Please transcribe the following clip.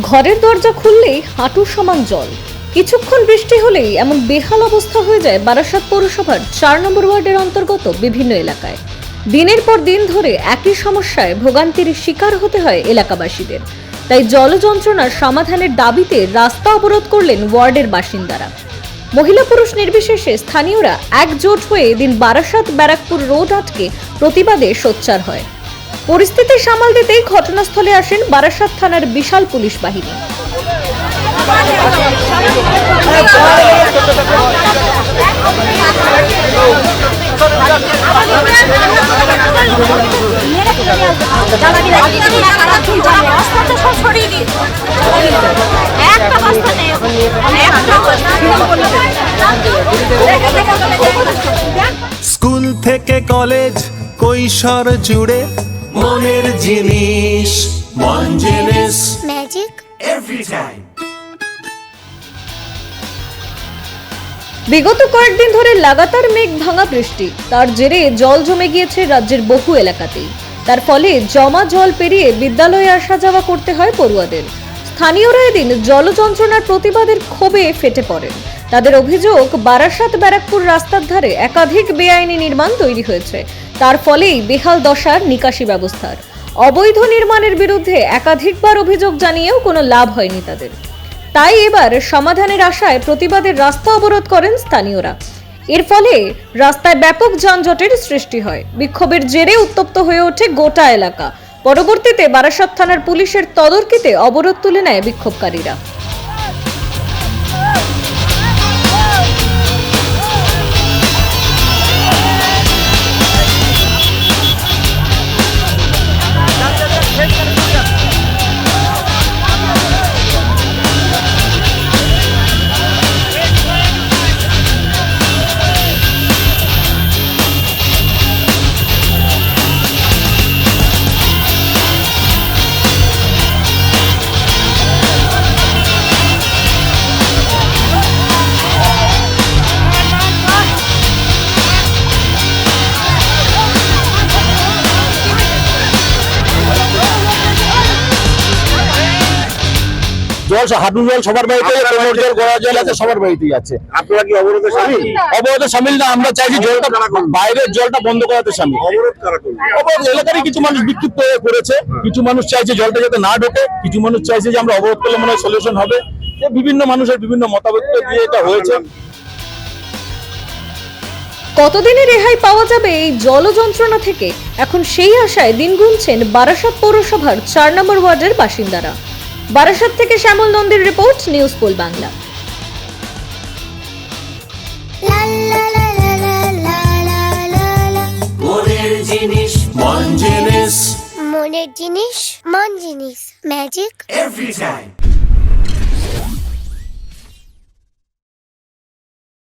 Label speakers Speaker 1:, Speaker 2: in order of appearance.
Speaker 1: ঘরের দরজা খুললেই হাঁটু সমান জল। কিছুক্ষণ বৃষ্টি হলেই এমন বেহাল অবস্থা হয়ে যায় বারাসাত পৌরসভার চার নম্বর ওয়ার্ডের অন্তর্গত বিভিন্ন এলাকায়। দিনের পর দিন ধরে একই সমস্যায় ভোগান্তির শিকার হতে হয় এলাকাবাসীদের। তাই জল যন্ত্রণার সমাধানের দাবিতে রাস্তা অবরোধ করলেন ওয়ার্ডের বাসিন্দারা। মহিলা পুরুষ নির্বিশেষে স্থানীয়রা একজোট হয়ে এদিন বারাসাত ব্যারাকপুর রোড আটকে প্রতিবাদে সোচ্চার হয়। পরিস্থিতি সামাল দিতেই ঘটনাস্থলে আসেন বারাসাত থানার বিশাল পুলিশ বাহিনী।
Speaker 2: স্কুল থেকে কলেজ কৈশোর জুড়ে মনের জিনিস মন জিনিস
Speaker 3: ম্যাজিক এভরি টাইম
Speaker 1: বিগত কয়েকদিন ধরে লাগাতার মেঘ ভাঙা বৃষ্টি। তার জেরে জল জমে গিয়েছে রাজ্যের বহু এলাকাতেই। তার ফলে জমা জল পেরিয়ে বিদ্যালয়ে আসা যাওয়া করতে হয় পড়ুয়াদের। স্থানীয়রা এদিন জল যন্ত্রণার প্রতিবাদের ক্ষোভে ফেটে পড়েন। তাদের অভিযোগ বারাসাত ব্যারাকপুর রাস্তার ধারে একাধিক বেআইনি নির্মাণ তৈরি হয়েছে। তার ফলেই বেহাল দশার নিকাশি ব্যবস্থার। অবৈধ নির্মাণের বিরুদ্ধে একাধিকবার অভিযোগ জানিয়েও কোনো লাভ হয়নি তাদের। তাই এবার সমাধানের আশায় প্রতিবাদের রাস্তা অবরোধ করেন স্থানীয়রা। এর ফলে রাস্তায় ব্যাপক যানজটের সৃষ্টি হয়। বিক্ষোভের জেরে উত্তপ্ত হয়ে ওঠে গোটা এলাকা। পরবর্তীতে বারাসাত থানার পুলিশের তদর্কিতে অবরোধ তুলে নেয় বিক্ষোভকারীরা।
Speaker 4: জল হাঁটু জল সবার বাড়িতে কোমর জল গড়া জল আছে সবার বাড়িতেই আছে।
Speaker 5: আপনারা কি অবরোধে সামিল?
Speaker 4: অবরোধ সামিল না আমরা চাইছি জলটা বাইরের জলটা বন্ধ করাতে সামিল।
Speaker 5: অবরোধ কারা করবে?
Speaker 4: অবরোধ এলাকারই কিছু মানুষ বিক্ষিপ্ত হয়ে পড়েছে কিছু মানুষ চাইছে জলটা যাতে না ঢোকে কিছু মানুষ চাইছে যে আমরা অবরোধ করলে মনে হয় সলিউশন হবে। বিভিন্ন মানুষের বিভিন্ন মতামত দিয়ে এটা হয়েছে।
Speaker 1: কতদিনে রেহাই পাওয়া যাবে এই জল যন্ত্রণা থেকে? এখন সেই আশায় দিন গুনছেন বারাসাত পৌরসভার চার নম্বর ওয়ার্ডের বাসিন্দারা। বারাসাত থেকে শ্যামল নন্দীর রিপোর্ট নিউজ পোল বাংলা।
Speaker 2: মনের জিনিস মন জিনিস।
Speaker 3: মনের জিনিস মন জিনিস। Magic
Speaker 2: every time